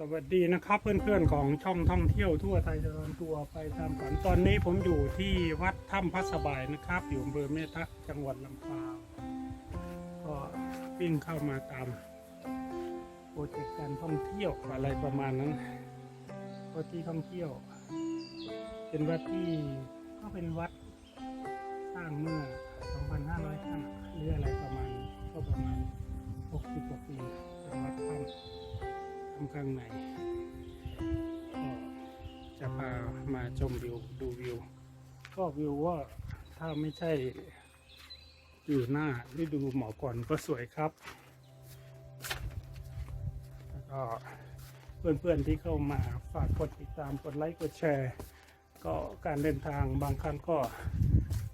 สวัสดีนะครับเพื่อนๆของช่องท่องเที่ยวทั่วไทยเดินตัวไปตามฝันตอนนี้ผมอยู่ที่วัดถ้ำพระสบายนะครับ อยู่อำเภอเมตะจังหวัดลำปางก็วิ่งเข้ามาตามโปรเจกต์การท่องเที่ยวอะไรประมาณนั้นก็ที่ท่องเที่ยว เป็นวัดที่ก็เป็นวัดสร้างเมื่อ 2,505หรืออะไร ข้างในก็จะพามาชมวิวดูวิว ก็วิวว่าถ้าไม่ใช่อยู่หน้าฤดูหมอกก่อนก็สวยครับ แล้วก็เพื่อนๆที่เข้ามาฝากกดติดตามกดไลค์กดแชร์ ก็การเดินทางบางครั้งก็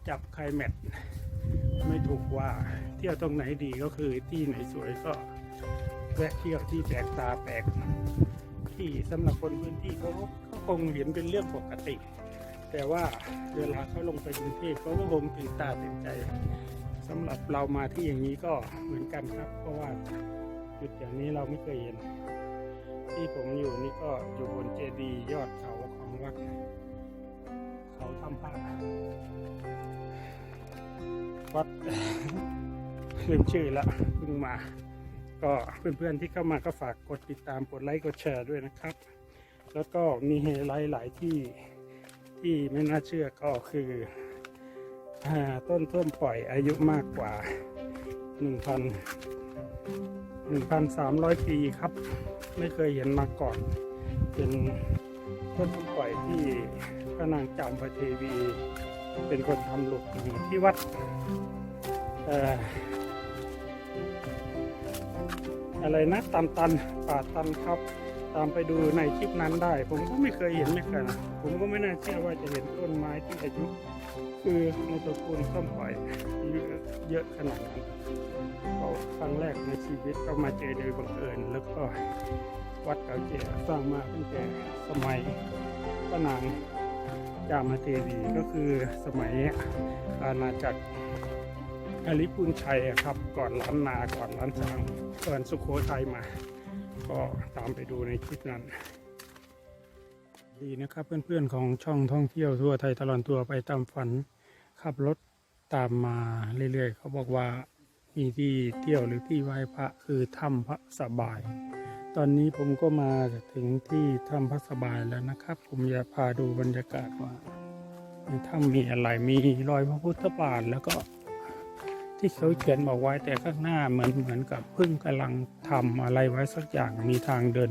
จับไคลแมทไม่ถูกว่าเที่ยวตรงไหนดีก็คือที่ไหนสวยก็ แวะเที่ยวที่แปลกตาแปลกที่สำหรับคนพื้นที่เขาเขาคงเห็นเป็นเรื่องปกติ แต่ว่าเวลาเขาลงไปกรุงเทพเขาก็คงตื่นตาตื่นใจสำหรับเรามาที่อย่างนี้ก็เหมือนกันครับ เพราะว่าจุดอย่างนี้เราไม่เคยเห็น ที่ผมอยู่นี่ก็อยู่บนเจดียอดเขาของวัดเขาทำผ้าวัดลืมชื่อละเพิ่งมา ก็เพื่อนๆที่เข้ามาก็ฝากกดติดตามกดไลค์กดแชร์ด้วยนะครับ แล้วก็มีไฮไลท์หลายที่ที่ไม่น่าเชื่อก็คืออต้นส้มปล่อยอายุมากกว่า 1,000 1,300 ปีครับ ไม่เคยเห็นมาก่อน เป็นต้นส้มปล่อยที่พระนางจามพระเทวี เป็นคนทำหลุกที่วัดเอะไรนะตันตันป่าตันครับ ตามไปดูในคลิปนั้นได้ ผมก็ไม่เคยเห็นไม่เคยนะผมก็ไม่น่าเชื่อว่าจะเห็นต้นไม้ที่อายุคือในตระกูลต้นปล่อยอายุเยอะขนาดนั้นก็ครั้งแรกในชีวิตก็มาเจอโดยบังเอิญแล้วก็วัดเก่าแก่สร้างมาตั้งแต่สมัยพระนางจามเทวีก็คือสมัยอาณาจักร อลิปุนชัยครับ ก่อนล้านนาก่อนล้านช้างก่อนสุโขทัยมา ก็ตามไปดูในคลิปนั้น ดีนะครับเพื่อนๆของช่องท่องเที่ยวทั่วไทยตลอดตัวไปตามฝันขับรถตามมาเรื่อยๆ เขาบอกว่ามีที่เที่ยวหรือที่ไหว้พระคือถ้ำพระสบาย ตอนนี้ผมก็มาถึงที่ถ้ำพระสบายแล้วนะครับ ผมจะพาดูบรรยากาศว่าในถ้ำมีอะไรมีรอยพระพุทธบาทแล้วก็ ที่เขาเขียนบอกไว้แต่ข้างหน้าเหมือนเหมือนกับเพิ่งกำลังทำอะไรไว้สักอย่างมีทางเดิน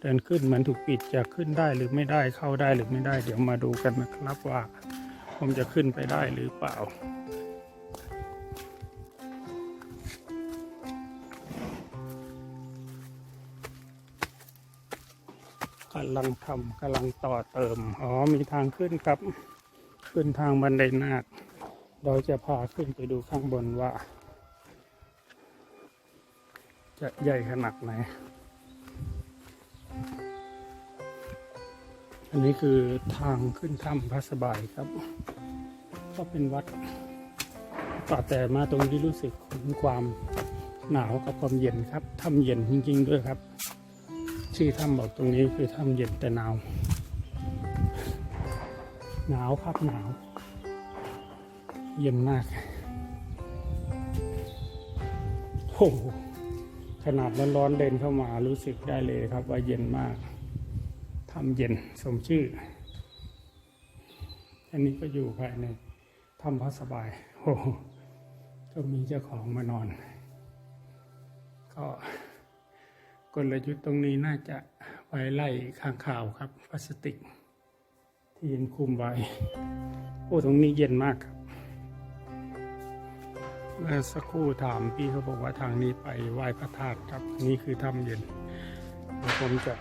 เดินขึ้นเหมือนถูกปิดจะขึ้นได้หรือไม่ได้เข้าได้หรือไม่ได้ เดี๋ยวมาดูกันนะครับว่า ผมจะขึ้นไปได้หรือเปล่ากำลังทำกำลังต่อเติม อ๋อ มีทางขึ้นครับ ขึ้นทางบันไดนาค เราจะพาขึ้นไปดูข้างบนว่า จะใหญ่ขนาดไหน อันนี้คือทางขึ้นถ้ำพระสบายครับ ก็เป็นวัดก็แต่มาตรงนี้รู้สึกถึงความหนาวกับความเย็นครับถ้ำเย็นจริง ๆ ด้วยครับ ชื่อถ้ำบอกตรงนี้คือถ้ำเย็นแต่หนาว หนาวครับหนาว เย็นมากโอ้โหขนาดร้อนๆเดินเข้ามารู้สึกได้เลยครับว่าเย็นมากทำเย็นสมชื่อ อันนี้ก็อยู่ภายในถ้ำพระสบายโอ้โหก็มีเจ้าของมานอน ก็กลยุทธ์ตรงนี้น่าจะไว้ไล่ข้างข่าวครับพลาสติก ที่ยังคุมไว้ โอ้ตรงนี้เย็นมากครับ เมื่อสักครู่ถามพี่เขาบอกว่าทางนี้ไปไหว้พระธาตุครับนี่คือถ้ำเย็นเดี๋ยวผมจะ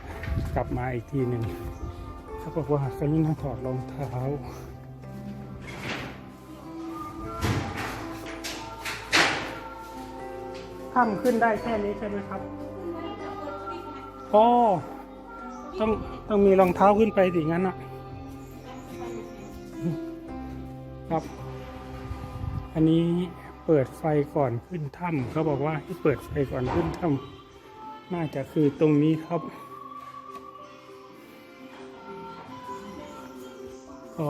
กลับมาอีกทีหนึ่งเขาบอกว่ากรุณาถอดรองเท้าถ้ำขึ้นได้แค่นี้ใช่ไหมครับอ๋อต้องต้องมีรองเท้าขึ้นไปสิงั้นอะ ครับ อันนี้ เปิดไฟก่อนขึ้นถ้ำเขาบอกว่าให้เปิดไฟก่อนขึ้นถ้ำน่าจะคือตรงนี้ครับ ก็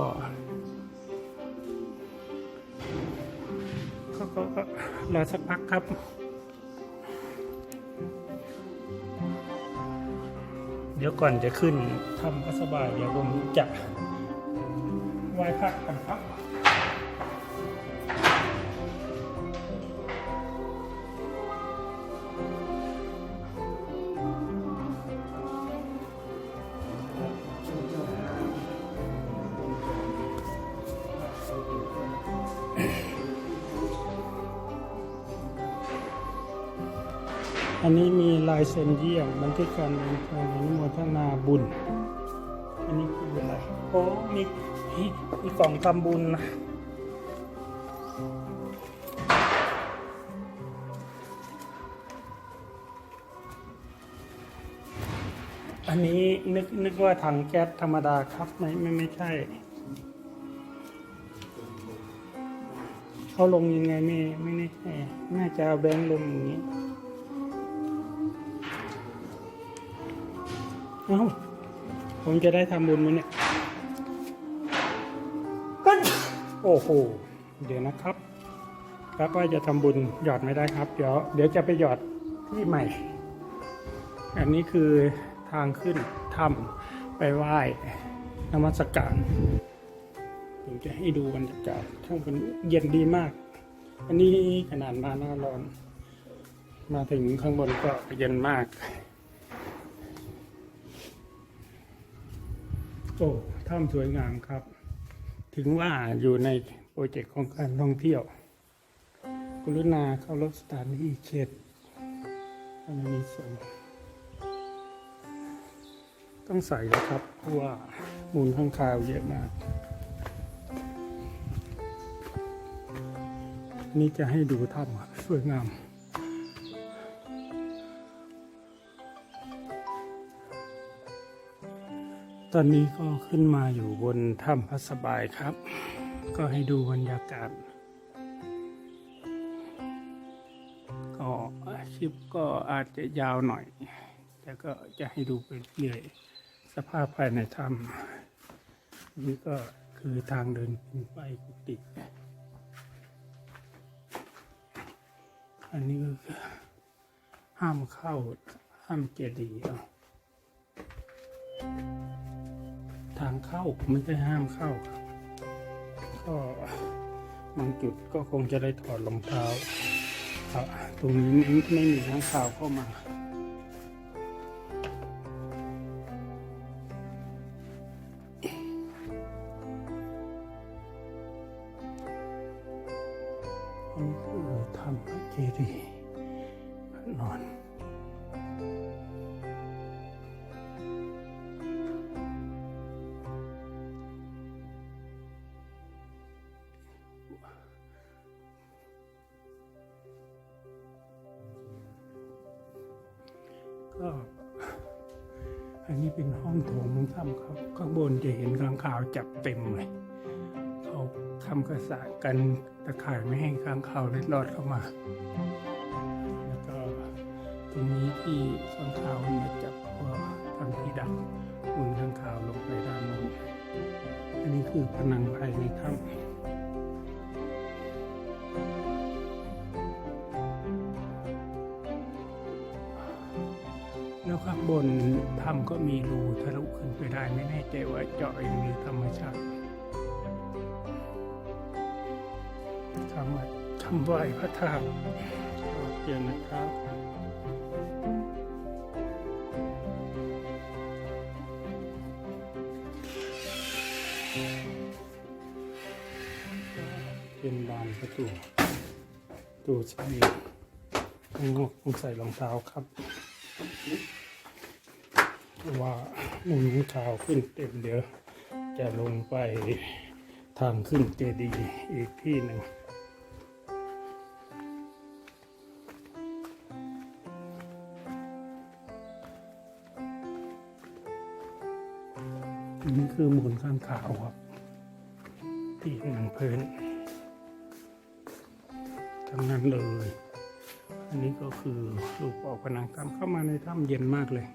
เขาก็รอสักพักครับเดี๋ยวก่อนจะขึ้นทำก็สบายเดี๋ยวผมจะไหว้พระกันครับ อันนี้มีลายเซ็นเยี่ยมบันทึกการเดินทางอนุโมทนาบุญ อันนี้คืออะไรโอ้มีมีมีกล่องทำบุญนะอันนี้นึกนึกว่าถังแก๊สธรรมดาครับไม่ไม่ไม่ใช่เขาลงยังไงไม่ไม่แน่ใจน่าจะเอาแบงค์ลงอย่างนี้ เอ้าผมจะได้ทำบุญไหมเนี่ยก็โอ้โห เดี๋ยวนะครับ ครับว่าจะทำบุญหยอดไม่ได้ครับ เดี๋ยวเดี๋ยวจะไปหยอดที่ใหม่ อันนี้คือทางขึ้นถ้ำไปไหว้นมัสการ ผมจะให้ดูบรรยากาศช่างเป็นเย็นดีมาก อันนี้ขนาดมาหน้าร้อน มาถึงข้างบนก็เย็นมาก โอ้ถ้ำสวยงามครับ ถึงว่าอยู่ในโปรเจกต์ของการท่องเที่ยว กรุณาเข้ารถสถานีเขตอันนี้สงฆ์ต้องใส่แล้วครับ เพราะว่ามูลข้างคาวเยอะมาก นี่จะให้ดูถ้ำสวยงาม ตอนนี้ก็ขึ้นมาอยู่บนถ้ำพระสบายครับ ก็ให้ดูบรรยากาศ ก็คลิปก็อาจจะยาวหน่อย แต่ก็จะให้ดูไปเรื่อยสภาพภายในถ้ำนี่ก็คือทางเดินขึ้นไปกุฏิอันนี้ก็คือห้ามเข้าห้ามเจดีย์เอา ทางเข้าไม่ใช่ห้ามเข้าครับ ก็บางจุดก็คงจะได้ถอดรองเท้าครับตรงนี้ไม่ไม่มีข้างข่าวเข้ามานนี้คือธรรมเจดีย์พระนอน ก็อันนี้เป็นห้องโถงของถ้ำครับข้างบนจะเห็นข้างข่าวจับเต็มเลยเขาทำกระสากันตะข่ายไม่ให้ข้างขาวเล็ดลอดเข้ามา แล้วก็ตรงนี้ที่ข้างขาวมันมาจับก็ทำที่ดักมุนข้างขาวลงไปด้านโน้นอันนี้คือผนังภายในถ้ำ แล้วข้างบนถ้ำก็มีรูทะลุขึ้นไปได้ไม่แน่ใจว่าเจาะเองหรือธรรมชาติคำว่าคำไหวพระธาตุก็เจอนะครับเป็นบานประตูตูใส่ข้างอกต้องใส่รองเท้าครับ ว่าหมุนเท้าขึ้นเต็มเดี๋ยวจะลงไปทางขึ้นเจดีย์อีกที่หนึ่งนนี้คือมุนข้างขาวครับ ที่หนังเพลินทั้งนั้นเลย อันนี้ก็คือรูปปอกผนังถ้ำเข้ามาในถ้ำเย็นมากเลย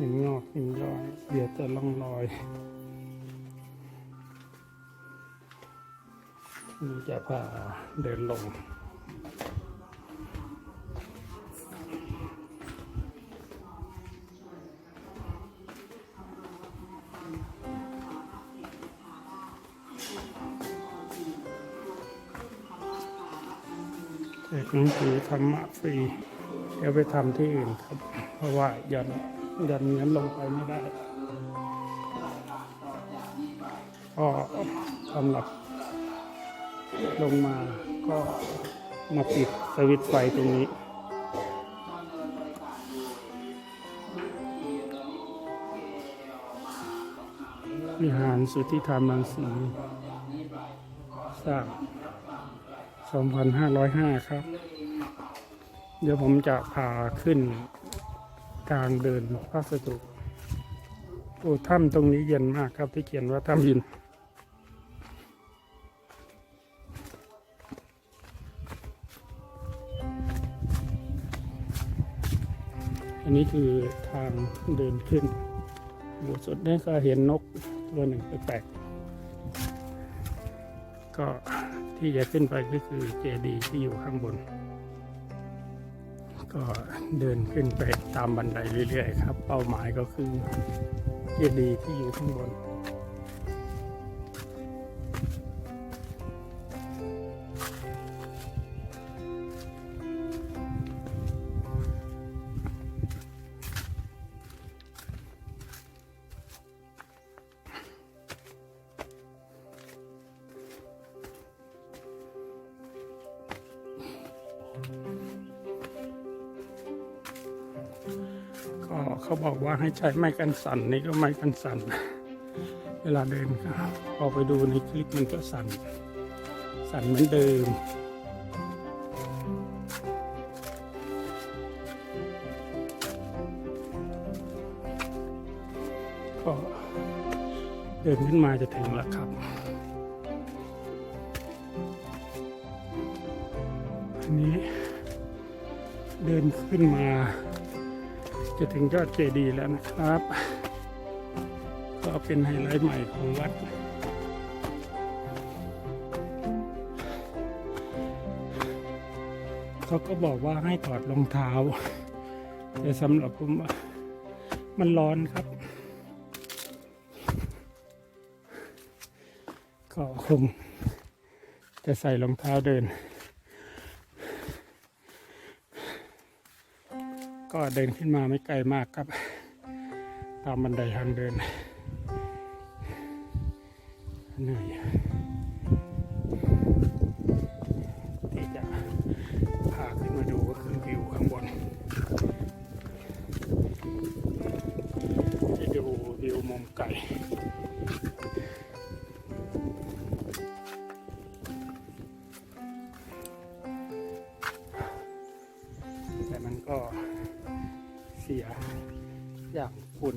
หินงอกหินย้อยเดี๋ยวจะล่องรอยนี่จะพาเดินลงแจกหนังสือธรรมะฟรี เดี๋ยวไปทำที่อื่นครับ เพราะว่ายัน ยันเงินลงไปไม่ได้ก็สำหรับ ลงมาก็มาปิดสวิตไฟตรงนี้วิหารสุทธิธรรมรังสีสร้าง2,505 ครับ เดี๋ยวผมจะพาขึ้น ทางเดินพระสตุโอ้ถ้ำตรงนี้เย็นมากครับที่เขียนว่าถ้ำยินอันนี้คือทางเดินขึ้นบทสดได้ก็เห็นนกตัวหนึ่งแปลกๆก็ที่จะขึ้นไปก็คือเจดีย์ที่อยู่ข้างบน ก็เดินขึ้นไปตามบันไดเรื่อยๆครับ เป้าหมายก็คือเจดีย์ที่อยู่ข้างบน เขาบอกว่าให้ใช้ไม้กันสั่นนี่ก็ไม้กันสั่น เวลาเดินครับพอไปดูในคลิปมันก็สั่น สั่นเหมือนเดิมก็เดินขึ้นมาจะถึงแล้วครับอันนี้เดินขึ้นมา จะถึงยอดเจดีย์แล้วนะครับ ก็เป็นไฮไลท์ใหม่ของวัด เขาก็บอกว่าให้ถอดรองเท้า แต่สำหรับผมมันร้อนครับ ก็คงจะใส่รองเท้าเดิน ก็เดินขึ้นมาไม่ไกลมากครับ ตามบันไดทางเดินเหนื่อยที่จะพาขึ้นมาดูก็คือวิวข้างบนที่ดูวิวมุมไก่แต่มันก็ สียอย่างฝุ่น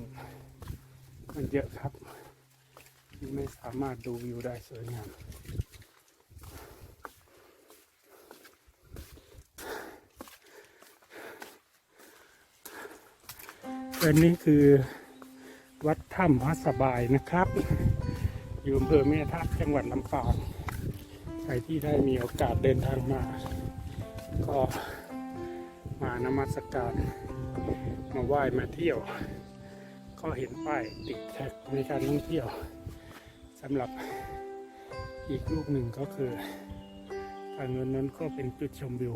มันเยอะครับไม่สามารถดูวิวได้สวยงามอันนี้คือวัดถ้ำพระสบายนะครับ อยู่อำเภอแม่ทัพจังหวัดลำปางใครที่ได้มีโอกาสเดินทางมา ก็มานมัสการ มาไหว้มาเที่ยว ก็เห็นป้ายติดแท็กในการท่องเที่ยวสำหรับอีกลูกหนึ่งก็คือทางเงินนั้นก็เป็นจุดชมวิว